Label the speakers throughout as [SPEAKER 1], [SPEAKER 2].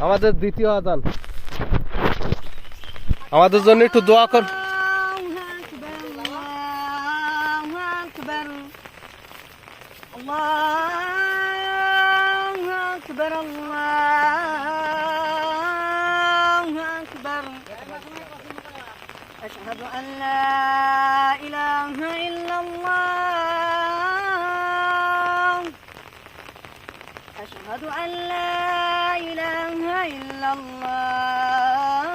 [SPEAKER 1] আমাদের দ্বিতীয় আজান আমাদের জন্য একটু দোয়া কর
[SPEAKER 2] الله أكبر الله أكبر أشهد أن لا إله إلا الله أشهد أن لا إله إلا الله.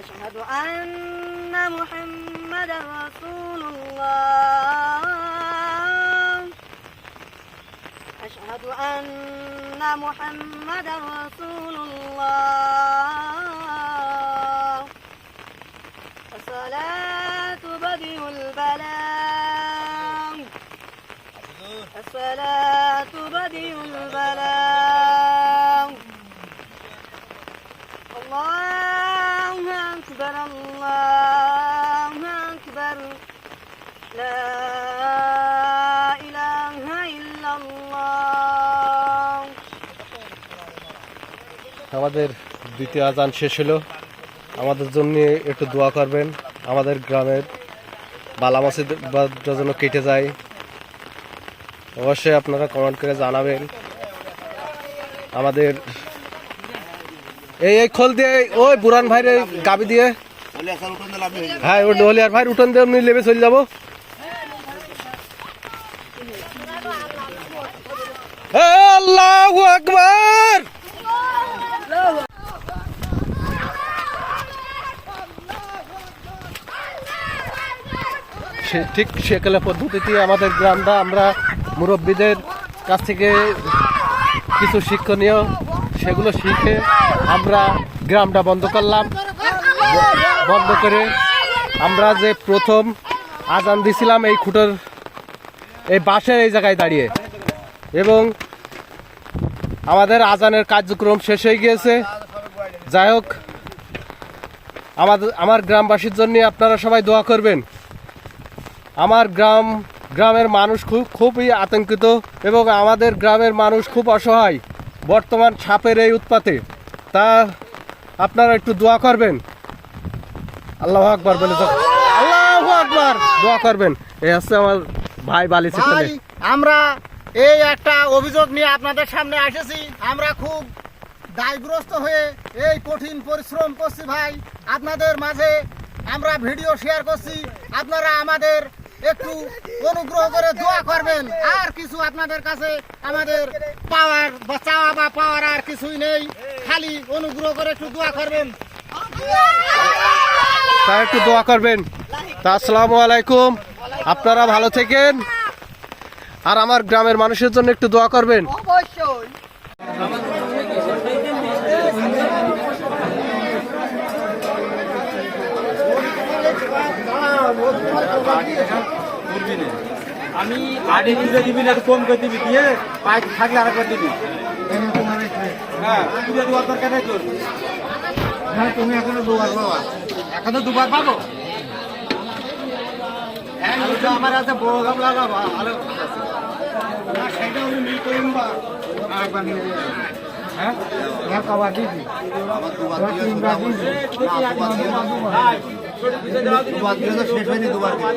[SPEAKER 2] أشهد أن محمدا رسول الله. أشهد أن محمدا رسول الله. الصلاة بدء البلاغ الصلاة بدء البلاغ الله أكبر الله أكبر لا إله إلا الله
[SPEAKER 1] আমাদের দ্বিতীয় আজান শেষ হলো আমাদের জন্য একটু দোয়া করবেন আমাদের গ্রামের বালা মাছের জন্য কেটে যায় অবশ্যই আপনারা কমেন্ট করে জানাবেন। আমাদের এই এই খোল দিয়ে ওই বুরান ভাইয়ের এই গাবি দিয়ে। হ্যাঁ ওই ডহলিয়ার ভাই উঠোন দিয়ে লেবে চলে যাব। ঠিক সেকালে পদ্ধতিতে আমাদের গ্রামটা আমরা মুরব্বীদের কাছ থেকে কিছু শিক্ষণীয়, সেগুলো শিখে আমরা গ্রামটা বন্ধ করলাম। বন্ধ করে আমরা যে প্রথম আজান দিছিলাম এই খুঁটোর, এই বাঁশের এই জায়গায় দাঁড়িয়ে। এবং আমাদের আজানের কার্যক্রম শেষ হয়ে গিয়েছে। যাই হোক, আমাদের, আমার গ্রামবাসীর জন্য আপনারা সবাই দোয়া করবেন। আমার গ্রাম গ্রামের মানুষ খুব খুবই আতঙ্কিত এবং আমাদের গ্রামের মানুষ খুব অসহায় বর্তমান সাপের এই উৎপাতে। তা আপনারা একটু দোয়া করবেন। আল্লাহ আকবার বলে আল্লাহ আকবার। দোয়া করবেন। এই হচ্ছে আমার ভাই
[SPEAKER 3] ভাই আমরা এই একটা অভিযোগ নিয়ে আপনাদের সামনে এসেছি আমরা খুব দায়গ্রস্ত হয়ে এই কঠিন পরিশ্রম করছি ভাই। আপনাদের মাঝে আমরা ভিডিও শেয়ার করছি। আপনারা আমাদের একটু অনুগ্রহ করে দোয়া করবেন। আর কিছু আপনাদের কাছে আমাদের পাওয়ার বা চাওয়া বা পাওয়ার আর কিছুই নেই। খালি অনুগ্রহ করে একটু দোয়া করবেন।
[SPEAKER 1] তা একটু দোয়া করবেন। তা আসসালামু আলাইকুম। আপনারা ভালো থেকেন। আর আমার গ্রামের মানুষের জন্য একটু দোয়া করবেন।
[SPEAKER 2] অবশ্যই।
[SPEAKER 4] আমি আগে দিলে দিবি না কম করে দিবি দিয়ে পাইপ থাকলে আর একবার দিবি। হ্যাঁ তুই যদি ওর দরকার নেই তোর। হ্যাঁ তুমি এখনও দুবার বাবা এখনও দুবার পাবো? হ্যাঁ আমার আছে বড় গামলা লাগাবো আলো সেটা আমি মিল করিম বা। আরেকবার নিয়ে যাব। হ্যাঁ? হ্যাঁ কবার দিবি। তিনবার দিবি। দুবার দিলে তো শেষ হয়নি দুবার দিবি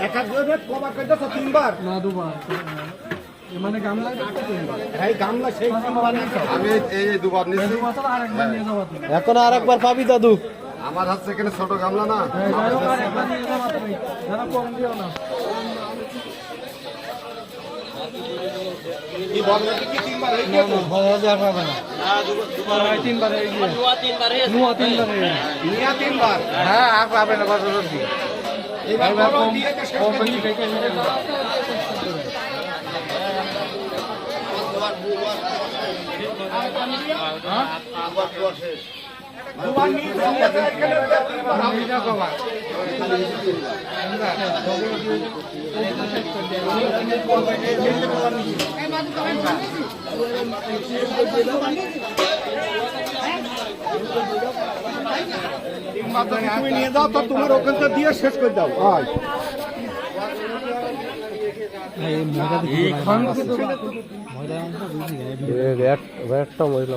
[SPEAKER 4] এক এক জনে কবার করতেছ তিনবার না। দুবার মানে গামলা হ্যাঁ গামলা সেই
[SPEAKER 5] আমি এই এই দুবার নিচ্ছি
[SPEAKER 1] এখন আর একবার পাবি দাদু
[SPEAKER 5] আমার হচ্ছে এখানে ছোট গামলা না।
[SPEAKER 3] তিনবার
[SPEAKER 4] হ্যাঁ আর পাবে না
[SPEAKER 3] দিয়ে তো শেষ।
[SPEAKER 4] তুমি নিয়ে যাও তো তোমার ওখানটা দিয়ে শেষ করে দাও।
[SPEAKER 1] একটা মহিলা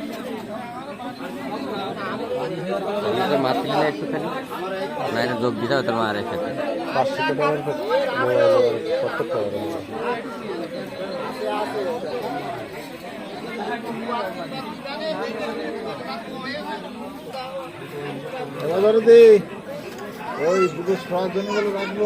[SPEAKER 6] মারতে গেলে একটুখানি। নাইলে যোগ দিতে হবে তোর মার সাথে
[SPEAKER 1] পাঁচশো টাকার মোবাইল কত
[SPEAKER 4] ওই দুটো সরার জন্য রাখব